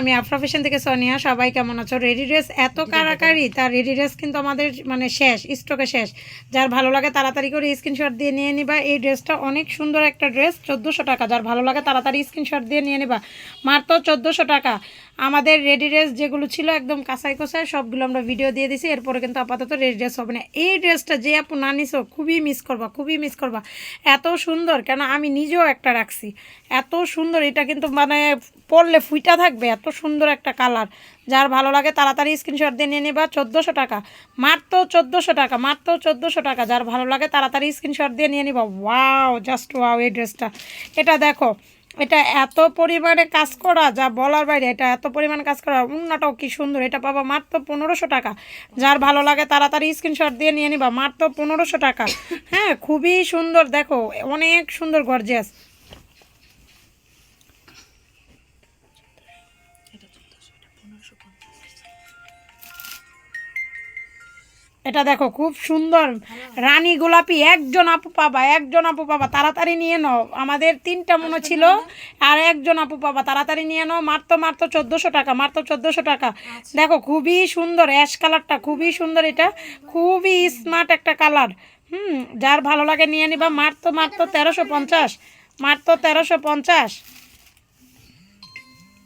আমি আফরা ফ্যাশন থেকে সোনিয়া সবাই কেমন আছো? রেডি ড্রেস এত কারাকারি তার রেডি ড্রেস কিন্তু আমাদের মানে শেষ স্টকে শেষ। যার ভালো লাগে তাড়াতাড়ি করে স্ক্রিনশট দিয়ে নিয়ে নিবা। এই ড্রেসটা অনেক সুন্দর একটা ড্রেস চোদ্দোশো টাকা। যার ভালো লাগে তাড়াতাড়ি স্ক্রিনশট দিয়ে নিয়ে নিবা। মাত্র চোদ্দোশো টাকা। আমাদের রেডি ড্রেস যেগুলো ছিল একদম কাঁচাই কোসায় সবগুলো আমরা ভিডিও দিয়ে দিছি। এরপরে কিন্তু আপাতত রেডি ড্রেস হবে না। এই ড্রেসটা যে আপু না নিছো, খুবই মিস করবা, খুবই মিস করবা। এত সুন্দর, কেন আমি নিজেও একটা রাখছি। এত সুন্দর, এটা কিন্তু মানে পরলে ফুইটা থাকবে, এত সুন্দর একটা কালার যার ভালো লাগে তাড়াতাড়ি স্ক্রিনশট দিয়ে নিয়ে নিবা, চোদ্দোশো টাকা। মাত্র চোদ্দোশো টাকা, মাত্র চোদ্দোশো টাকা। যার ভালো লাগে তাড়াতাড়ি স্ক্রিনশট দিয়ে নিয়ে নিবা। ওয়াও জাস্ট ওয়াও এই ড্রেসটা এটা দেখো এটা এত পরিমাণে কাজ করা, যা বলার বাইরে, এটা এত পরিমাণে কাজ করা, উন্নাটাও কি সুন্দর, এটা পাবা মাত্র পনেরোশো টাকা। যার ভালো লাগে তাড়াতাড়ি স্ক্রিনশট দিয়ে নিয়ে নিবা, মাত্র পনেরোশো টাকা। হ্যাঁ খুবই সুন্দর, দেখো, অনেক সুন্দর গর্জিয়াস এটা দেখো খুব সুন্দর। রানী গোলাপি একজন আপু পাবা একজন আপু পাবা তাড়াতাড়ি নিয়ে নাও। আমাদের তিনটা মনে ছিল আর একজন আপু পাবা তাড়াতাড়ি নিয়ে নাও। মাত্র মাত্র চোদ্দোশো টাকা মাত্র চোদ্দোশো টাকা। দেখো খুবই সুন্দর অ্যাশ কালারটা খুবই সুন্দর এটা। খুবই স্মার্ট একটা কালার। হুম যার ভালো লাগে নিয়ে নিবা। মাত্র মাত্র তেরোশো পঞ্চাশ। মাত্র তেরোশো পঞ্চাশ।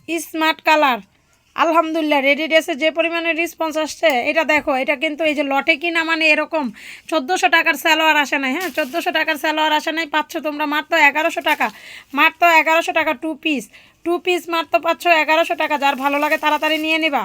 Smart colour. আলহামদুলিল্লাহ রেডি ড্রেসে যে পরিমাণে রেসপন্স আসছে, এটা দেখো, এটা কিন্তু এই যে লটে কিনা মানে এরকম, চোদ্দোশো টাকার স্যালোয়ার আসে নাই হ্যাঁ? চোদ্দোশো টাকার স্যালোয়ার আসে নাই, পাচ্ছ তোমরা মাত্র এগারোশো টাকা, মাত্র এগারোশো টাকা টু পিস টু পিস মাত্র পাচ্ছ এগারোশো টাকা, যার ভালো লাগে তাড়াতাড়ি নিয়ে নিবা।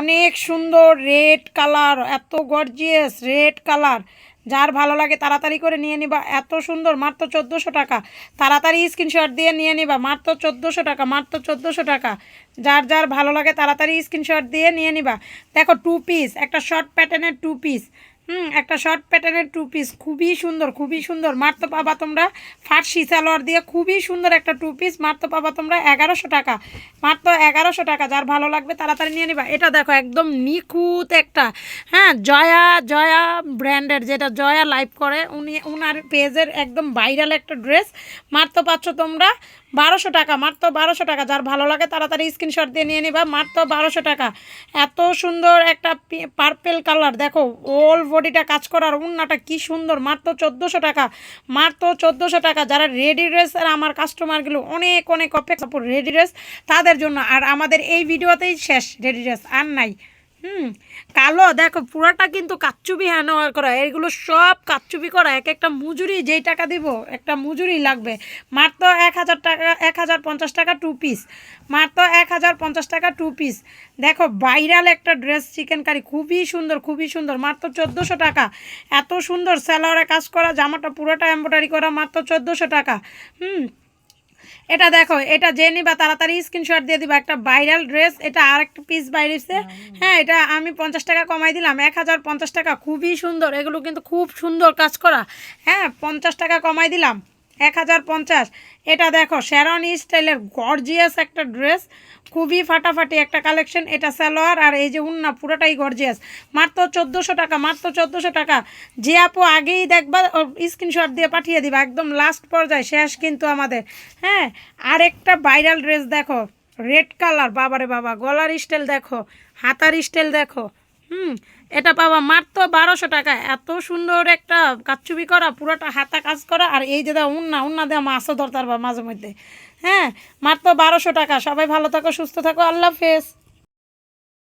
অনেক সুন্দর রেড কালার এত গর্জিয়াস রেড কালার যার ভালো লাগে তাড়াতাড়ি করে নিয়ে নিবা। এত সুন্দর, মাত্র চোদ্দোশো টাকা। তাড়াতাড়ি স্ক্রিনশট দিয়ে নিয়ে নিবা, মাত্র চোদ্দোশো টাকা, মাত্র চোদ্দোশো টাকা। যার যার ভালো লাগে তাড়াতাড়ি স্ক্রিনশট দিয়ে নিয়ে নিবা। দেখো টু পিস একটা শর্ট প্যাটার্নের টু পিস হুম, একটা শর্ট প্যাটার্নের টু পিস খুবই সুন্দর খুবই সুন্দর। মাত্র পাবা তোমরা ফার্সি সালোয়ার দিয়ে, খুবই সুন্দর একটা টু পিস মাত্র পাবা তোমরা এগারোশো টাকা। মাত্র এগারোশো টাকা, যার ভালো লাগবে তাড়াতাড়ি নিয়ে নিবা। এটা দেখো একদম নিখুঁত একটা হ্যাঁ জয়া জয়া ব্র্যান্ডের যেটা জয়া লাইভ করে। উনি, উনার পেজের একদম ভাইরাল একটা ড্রেস মাত্র পাচ্ছ তোমরা বারোশো টাকা, মাত্র বারোশো টাকা। যার ভালো লাগে তাড়াতাড়ি স্ক্রিনশট দিয়ে নিয়ে নিবা, মাত্র বারোশো টাকা। এত সুন্দর একটা পার্পেল কালার দেখো ওল বডিটা কাজ করার উন্নাটা কি সুন্দর, মাত্র চোদ্দোশো টাকা। মাত্র চোদ্দোশো টাকা। যারা রেডি ড্রেস আর আমার কাস্টমারগুলো অনেক অনেক অপেক্ষা রেডি ড্রেস তাদের জন্য। আর আমাদের এই ভিডিওতেই শেষ রেডি ড্রেস আর নাই। হুম, কালো, দেখো, পুরাটা কিন্তু কাচ্চুবি হ্যান্ড করা। এগুলো সব কাচ্চুবি করা, এক একটা মজুরি যেই টাকা দিব, একটা মজুরি লাগবে। মাত্র এক হাজার টাকা, এক হাজার পঞ্চাশ টাকা টু পিস মাত্র এক হাজার পঞ্চাশ টাকা টু পিস দেখো ভাইরাল একটা ড্রেস চিকেন কারি খুবই সুন্দর খুবই সুন্দর। মাত্র চোদ্দোশো টাকা। এত সুন্দর স্যালোয়ারে কাজ করা, জামাটা পুরোটা এম্ব্রয়ডারি করা, মাত্র চোদ্দোশো টাকা। হুম এটা দেখো এটা যে নিবা তাড়াতাড়ি স্ক্রিনশট দিয়ে দিবা একটা ভাইরাল ড্রেস এটা আর একটা পিস বাইরেছে হ্যাঁ এটা আমি পঞ্চাশ টাকা কমাই দিলাম এক হাজার পঞ্চাশ টাকা খুবই সুন্দর এগুলো কিন্তু খুব সুন্দর কাজ করা। হ্যাঁ পঞ্চাশ টাকা কমাই দিলাম। এক হাজার পঞ্চাশ। এটা দেখো শ্যারন স্টাইলের গর্জিয়াস একটা ড্রেস খুবই ফাটাফাটি একটা কালেকশন এটা সালোয়ার আর এই যে উন্না, পুরোটাই গর্জিয়াস মাত্র চোদ্দোশো টাকা, মাত্র চোদ্দোশো টাকা। যে আপু আগেই দেখবা স্ক্রিনশট দিয়ে পাঠিয়ে দিবা, একদম লাস্ট পর্যায়ে, শেষ কিন্তু আমাদের। হ্যাঁ আরেকটা ভাইরাল ড্রেস দেখো রেড কালার বাবারে বাবা, গলার স্টাইল দেখো, হাতার স্টাইল দেখো। হুম, এটা পাবা মাত্র বারোশো টাকা। এত সুন্দর একটা কাচ্চুবি করা, পুরোটা হাতা কাজ করা, আর এই যে দেওয়া উন্না উন্না দেওয়া মাছও ধরতে পারবা মাঝে মধ্যে। হ্যাঁ মাত্র বারোশো টাকা। সবাই ভালো থাকো, সুস্থ থাকো, আল্লাহ হাফেজ।